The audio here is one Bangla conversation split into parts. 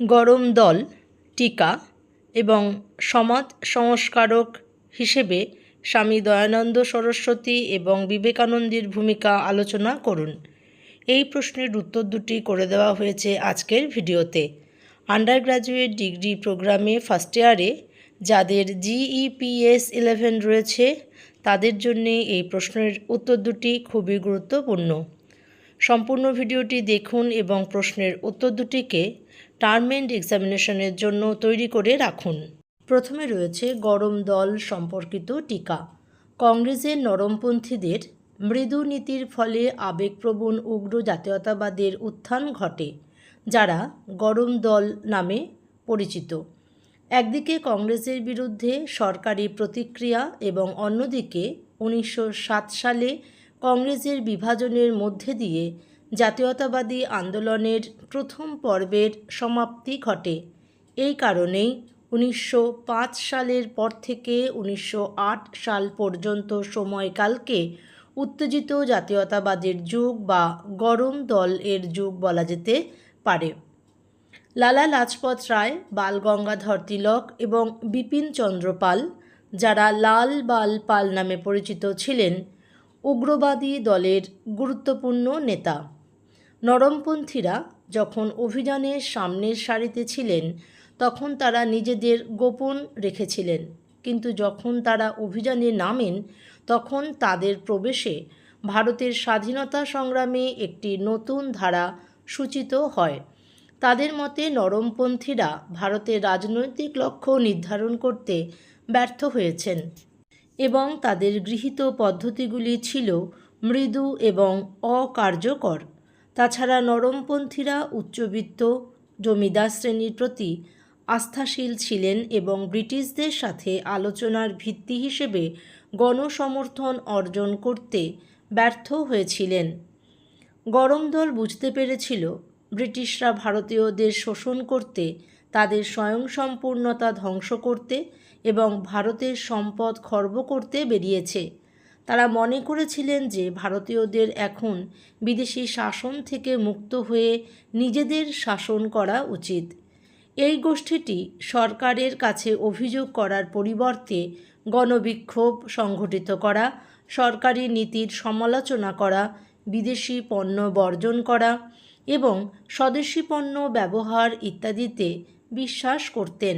গরম দল, টিকা এবং সমাজ সংস্কারক হিসেবে স্বামী দয়ানন্দ সরস্বতী এবং বিবেকানন্দের ভূমিকা আলোচনা করুন। এই প্রশ্নের উত্তর দুটি করে দেওয়া হয়েছে আজকের ভিডিওতে। আন্ডার গ্র্যাজুয়েট ডিগ্রি প্রোগ্রামে ফার্স্ট ইয়ারে যাদের জিইপিএস ইলেভেন রয়েছে, তাদের জন্যে এই প্রশ্নের উত্তর দুটি খুবই গুরুত্বপূর্ণ। সম্পূর্ণ ভিডিওটি দেখুন এবং প্রশ্নের উত্তর দুটিকে টার্ম এন্ড এক্সামিনেশনের জন্য তৈরি করে রাখুন। প্রথমে রয়েছে গরম দল সম্পর্কিত টিকা। কংগ্রেসের নরমপন্থীদের মৃদু নীতির ফলে আবেগপ্রবণ উগ্র জাতীয়তাবাদের উত্থান ঘটে, যারা গরম দল নামে পরিচিত। একদিকে কংগ্রেসের বিরুদ্ধে সরকারি প্রতিক্রিয়া এবং অন্যদিকে উনিশশো সাত সালে কংগ্রেসের বিভাজনের মধ্যে দিয়ে জাতীয়তাবাদী আন্দোলনের প্রথম পর্বের সমাপ্তি ঘটে। এই কারণেই উনিশশো পাঁচ সালের পর থেকে উনিশশো আট সাল পর্যন্ত সময়কালকে উত্তেজিত জাতীয়তাবাদের যুগ বা গরম দল এর যুগ বলা যেতে পারে। লালা লাজপত রায়, বাল গঙ্গাধর তিলক এবং বিপিন চন্দ্র পাল, যারা লাল বাল পাল নামে পরিচিত ছিলেন, উগ্রবাদী দলের গুরুত্বপূর্ণ নেতা। নরমপন্থীরা যখন অভিযানের সামনের সারিতে ছিলেন, তখন তারা নিজেদের গোপন রেখেছিলেন। কিন্তু যখন তারা অভিযানে নামেন, তখন তাদের প্রবেশে ভারতের স্বাধীনতা সংগ্রামে একটি নতুন ধারা সূচিত হয়। তাদের মতে, নরমপন্থীরা ভারতের রাজনৈতিক লক্ষ্য নির্ধারণ করতে ব্যর্থ হয়েছেন এবং তাদের গৃহীত পদ্ধতিগুলি ছিল মৃদু এবং অকার্যকর। তাছাড়া নরমপন্থীরা উচ্চবিত্ত জমিদার শ্রেণির প্রতি আস্থাশীল ছিলেন এবং ব্রিটিশদের সাথে আলোচনার ভিত্তি হিসেবে গণসমর্থন অর্জন করতে ব্যর্থ হয়েছিলেন। গরম দল বুঝতে পেরেছিল, ব্রিটিশরা ভারতীয়দের শোষণ করতে, তাদের স্বয়ংসম্পূর্ণতা ধ্বংস করতে এবং ভারতের সম্পদ খর্ব করতে বেরিয়েছে। তারা মনে করেছিলেন যে ভারতীয়দের এখন বিদেশি শাসন থেকে মুক্ত হয়ে নিজেদের শাসন করা উচিত। এই গোষ্ঠীটি সরকারের কাছে অভিযোগ করার পরিবর্তে গণবিক্ষোভ সংঘটিত করা, সরকারি নীতির সমালোচনা করা, বিদেশি পণ্য বর্জন করা এবং স্বদেশি পণ্য ব্যবহার ইত্যাদিতে বিশ্বাস করতেন।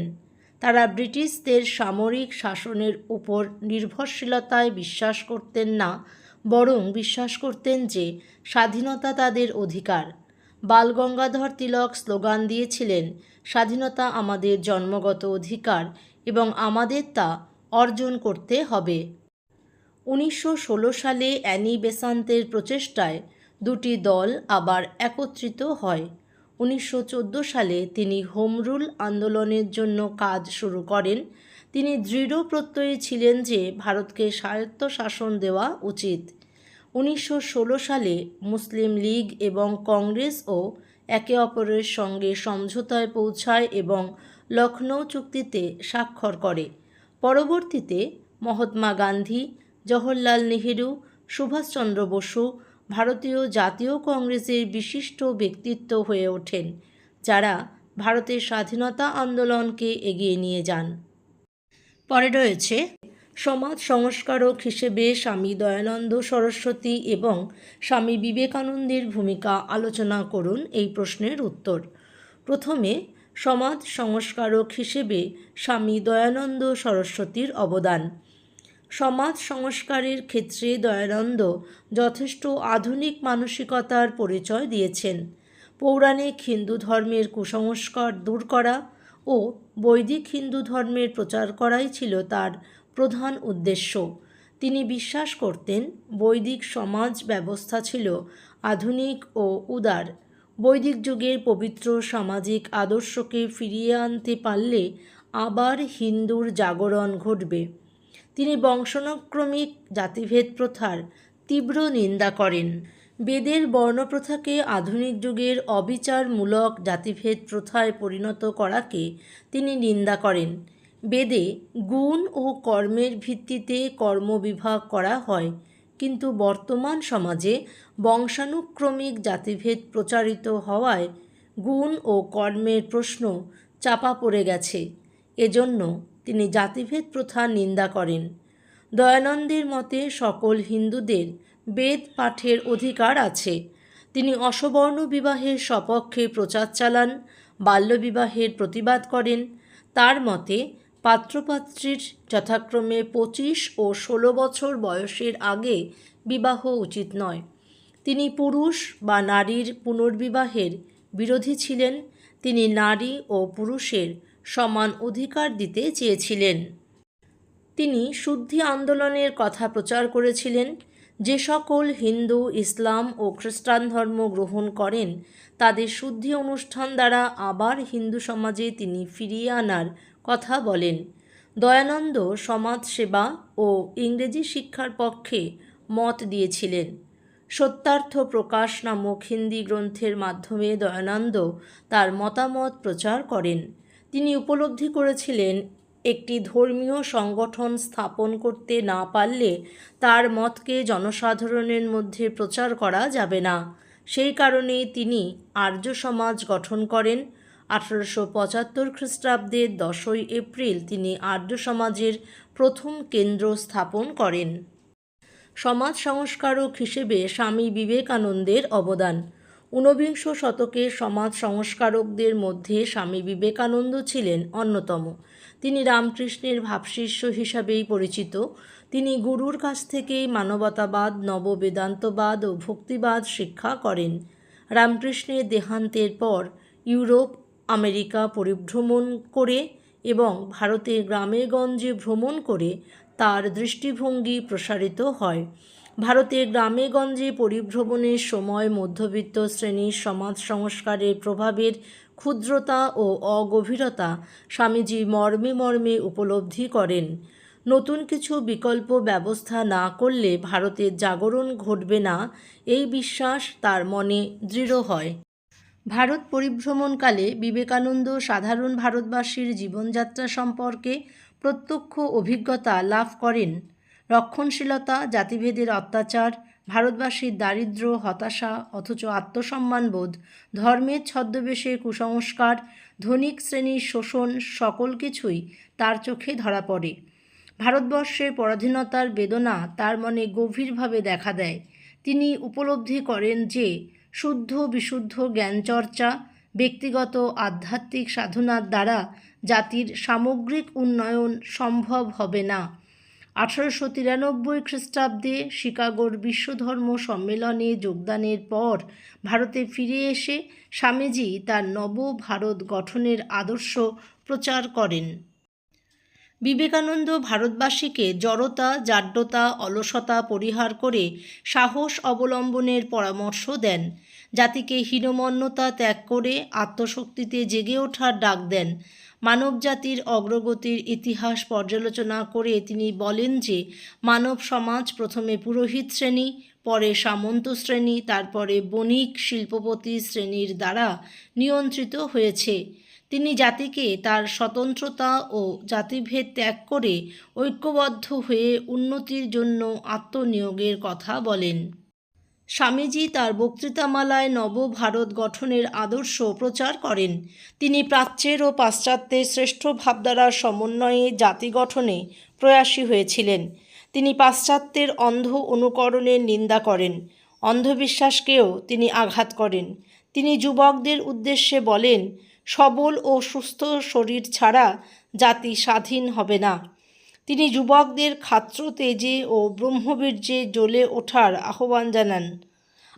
তারা ব্রিটিশদের সামরিক শাসনের উপর নির্ভরশীলতায় বিশ্বাস করতেন না, বরং বিশ্বাস করতেন যে স্বাধীনতা তাদের অধিকার। বালগঙ্গাধর তিলক স্লোগান দিয়েছিলেন, স্বাধীনতা আমাদের জন্মগত অধিকার এবং আমাদের তা অর্জন করতে হবে। উনিশশো ষোলো সালে অ্যানি বেসান্তের প্রচেষ্টায় দুটি দল আবার একত্রিত হয়। উনিশশো চোদ্দ সালে তিনি হোম রুল আন্দোলনের জন্য কাজ শুরু করেন। তিনি দৃঢ় প্রত্যয়ী ছিলেন যে ভারতকে স্বায়ত্তশাসন দেওয়া উচিত। উনিশশো ষোলো সালে মুসলিম লীগ এবং কংগ্রেসও একে অপরের সঙ্গে সমঝোতায় পৌঁছায় এবং লখনৌ চুক্তিতে স্বাক্ষর করে। পরবর্তীতে মহাত্মা গান্ধী, জওহরলাল নেহেরু, সুভাষচন্দ্র বসু ভারতীয় জাতীয় কংগ্রেসের বিশিষ্ট ব্যক্তিত্ব হয়ে ওঠেন, যারা ভারতের স্বাধীনতা আন্দোলনকে এগিয়ে নিয়ে যান। পরে রয়েছে সমাজ সংস্কারক হিসেবে স্বামী দয়ানন্দ সরস্বতী এবং স্বামী বিবেকানন্দের ভূমিকা আলোচনা করুন এই প্রশ্নের উত্তর। প্রথমে, সমাজ সংস্কারক হিসেবে স্বামী দয়ানন্দ সরস্বতীর অবদান। সমাজ সংস্কারের ক্ষেত্রে দয়ানন্দ যথেষ্ট আধুনিক মানসিকতার পরিচয় দিয়েছেন। পৌরাণিক হিন্দু ধর্মের কুসংস্কার দূর করা ও বৈদিক হিন্দু ধর্মের প্রচার করাই ছিল তার প্রধান উদ্দেশ্য। তিনি বিশ্বাস করতেন, বৈদিক সমাজ ব্যবস্থা ছিল আধুনিক ও উদার। বৈদিক যুগের পবিত্র সামাজিক আদর্শকে ফিরিয়ে আনতে পারলে আবার হিন্দুর জাগরণ ঘটবে। তিনি বংশানুক্রমিক জাতিভেদ প্রথার তীব্র নিন্দা করেন। বেদের বর্ণপ্রথাকে আধুনিক যুগের অবিচারমূলক জাতিভেদ প্রথায় পরিণত করাকে তিনি নিন্দা করেন। বেদে গুণ ও কর্মের ভিত্তিতে কর্মবিভাগ করা হয়, কিন্তু বর্তমান সমাজে বংশানুক্রমিক জাতিভেদ প্রচারিত হওয়ায় গুণ ও কর্মের প্রশ্ন চাপা পড়ে গেছে। এজন্য তিনি জাতিভেদ প্রথা নিন্দা করেন। দয়ানন্দের মতে সকল হিন্দুদের বেদ পাঠের অধিকার আছে। তিনি অসবর্ণ বিবাহের সপক্ষে প্রচার চালান বাল্যবিবাহের প্রতিবাদ করেন। তার মতে পাত্রপাত্রীর যথাক্রমে পঁচিশ ও ষোলো বছর বয়সের আগে বিবাহ উচিত নয়। তিনি পুরুষ বা নারীর পুনর্বিবাহের বিরোধী ছিলেন। তিনি নারী ও পুরুষের সমান অধিকার দিতে চেয়েছিলেন। তিনি শুদ্ধি আন্দোলনের কথা প্রচার করেছিলেন। যে সকল হিন্দু, ইসলাম ও খ্রিস্টান ধর্ম গ্রহণ করেন, তাদের শুদ্ধি অনুষ্ঠান দ্বারা আবার হিন্দু সমাজে তিনি ফিরিয়ে আনার কথা বলেন। দয়ানন্দ সমাজসেবা ও ইংরেজি শিক্ষার পক্ষে মত দিয়েছিলেন। সত্যার্থ প্রকাশ নামক হিন্দি গ্রন্থের মাধ্যমে দয়ানন্দ তার মতামত প্রচার করেন। তিনি উপলব্ধি করেছিলেন, একটি ধর্মীয় সংগঠন স্থাপন করতে না পারলে তার মতকে জনসাধারণের মধ্যে প্রচার করা যাবে না। সেই কারণে তিনি আর্য সমাজ গঠন করেন। আঠারোশো পঁচাত্তর খ্রিস্টাব্দের দশই এপ্রিল তিনি আর্য সমাজের প্রথম কেন্দ্র স্থাপন করেন। সমাজ সংস্কারক হিসেবে স্বামী বিবেকানন্দের অবদান। ঊনবিংশ শতকের সমাজ সংস্কারকদের মধ্যে স্বামী বিবেকানন্দ ছিলেন অন্যতম। তিনি রামকৃষ্ণের ভাবশিষ্য হিসাবেই পরিচিত। তিনি গুরুর কাছ থেকেই মানবতাবাদ, নববেদান্তবাদ ও ভক্তিবাদ শিক্ষা করেন। রামকৃষ্ণের দেহান্তের পর ইউরোপ, আমেরিকা পরিভ্রমণ করে এবং ভারতের গ্রামে গঞ্জে ভ্রমণ করে তার দৃষ্টিভঙ্গি প্রসারিত হয়। ভারতের গ্রামে গঞ্জে পরিভ্রমণের সময় মধ্যবিত্ত শ্রেণির সমাজ সংস্কারের প্রভাবের ক্ষুদ্রতা ও অগভীরতা স্বামীজি মর্মে মর্মে উপলব্ধি করেন। নতুন কিছু বিকল্প ব্যবস্থা না করলে ভারতের জাগরণ ঘটবে না, এই বিশ্বাস তার মনে দৃঢ় হয়। ভারত পরিভ্রমণকালে বিবেকানন্দ সাধারণ ভারতবাসীর জীবনযাত্রা সম্পর্কে প্রত্যক্ষ অভিজ্ঞতা লাভ করেন। রক্ষণশীলতা, জাতিভেদের অত্যাচার, ভারতবাসীর দারিদ্র্য, হতাশা, অথচ আত্মসম্মানবোধ ধর্মের ছদ্মবেশে কুসংস্কার, ধনিক শ্রেণির শোষণ সকল কিছুই তার চোখে ধরা পড়ে। ভারতবর্ষের পরাধীনতার বেদনা তার মনে গভীরভাবে দেখা দেয়। তিনি উপলব্ধি করেন যে, শুদ্ধ বিশুদ্ধ জ্ঞানচর্চা, ব্যক্তিগত আধ্যাত্মিক সাধনার দ্বারা জাতির সামগ্রিক উন্নয়ন সম্ভব হবে না। আঠারোশো তিরানব্বই খ্রিস্টাব্দে শিকাগোর বিশ্বধর্ম সম্মেলনে যোগদানের পর ভারতে ফিরে এসে স্বামীজি তার নব ভারত গঠনের আদর্শ প্রচার করেন। বিবেকানন্দ ভারতবাসীকে জড়তা জাড্যতা অলসতা পরিহার করে সাহস অবলম্বনের পরামর্শ দেন। জাতিকে হীনমন্যতা ত্যাগ করে আত্মশক্তিতে জেগে ওঠার ডাক দেন। মানবজাতির অগ্রগতির ইতিহাস পর্যালোচনা করে তিনি বলেন যে, মানব সমাজ প্রথমে পুরোহিত শ্রেণি, পরে সামন্ত শ্রেণি, তারপরে বণিক শিল্পপতি শ্রেণির দ্বারা নিয়ন্ত্রিত হয়েছে। তিনি জাতিকে তার স্বতন্ত্রতা ও জাতিভেদ ত্যাগ করে ঐক্যবদ্ধ হয়ে উন্নতির জন্য আত্মনিয়োগের কথা বলেন। স্বামীজি তার বক্তৃতামালায় নবভারত গঠনের আদর্শ প্রচার করেন। তিনি প্রাচ্যের ও পাশ্চাত্যের শ্রেষ্ঠ ভাবধারার সমন্বয়ে জাতি গঠনে প্রয়াসী হয়েছিলেন। তিনি পাশ্চাত্যের অন্ধ অনুকরণের নিন্দা করেন। অন্ধবিশ্বাসকেও তিনি আঘাত করেন। তিনি যুবকদের উদ্দেশ্যে বলেন, সবল ও সুস্থ শরীর ছাড়া জাতি স্বাধীন হবে না। তিনি যুবকদের খাত্র তেজে ও ব্রহ্মবীর্যে জ্বলে ওঠার আহ্বান জানান।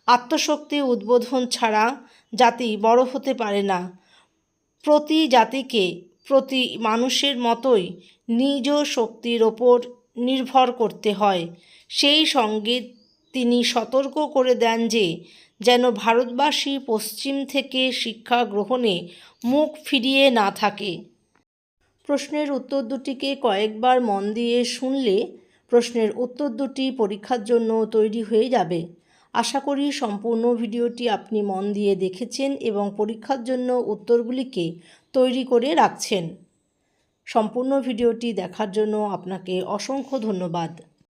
আত্মশক্তি উদ্বোধন ছাড়া জাতি বড় হতে পারে না। প্রতি জাতিকে, প্রতি মানুষের মতোই নিজ শক্তির ওপর নির্ভর করতে হয়। সেই সঙ্গে তিনি সতর্ক করে দেন যে, যেন ভারতবাসী পশ্চিম থেকে শিক্ষা গ্রহণে মুখ ফিরিয়ে না থাকে। প্রশ্নের উত্তর দুটিকে কয়েকবার মন দিয়ে শুনলে প্রশ্নের উত্তর দুটি পরীক্ষার জন্য তৈরি হয়ে যাবে। আশা করি সম্পূর্ণ ভিডিওটি আপনি মন দিয়ে দেখেছেন এবং পরীক্ষার জন্য উত্তরগুলিকে তৈরি করে রাখছেন। সম্পূর্ণ ভিডিওটি দেখার জন্য আপনাকে অসংখ্য ধন্যবাদ।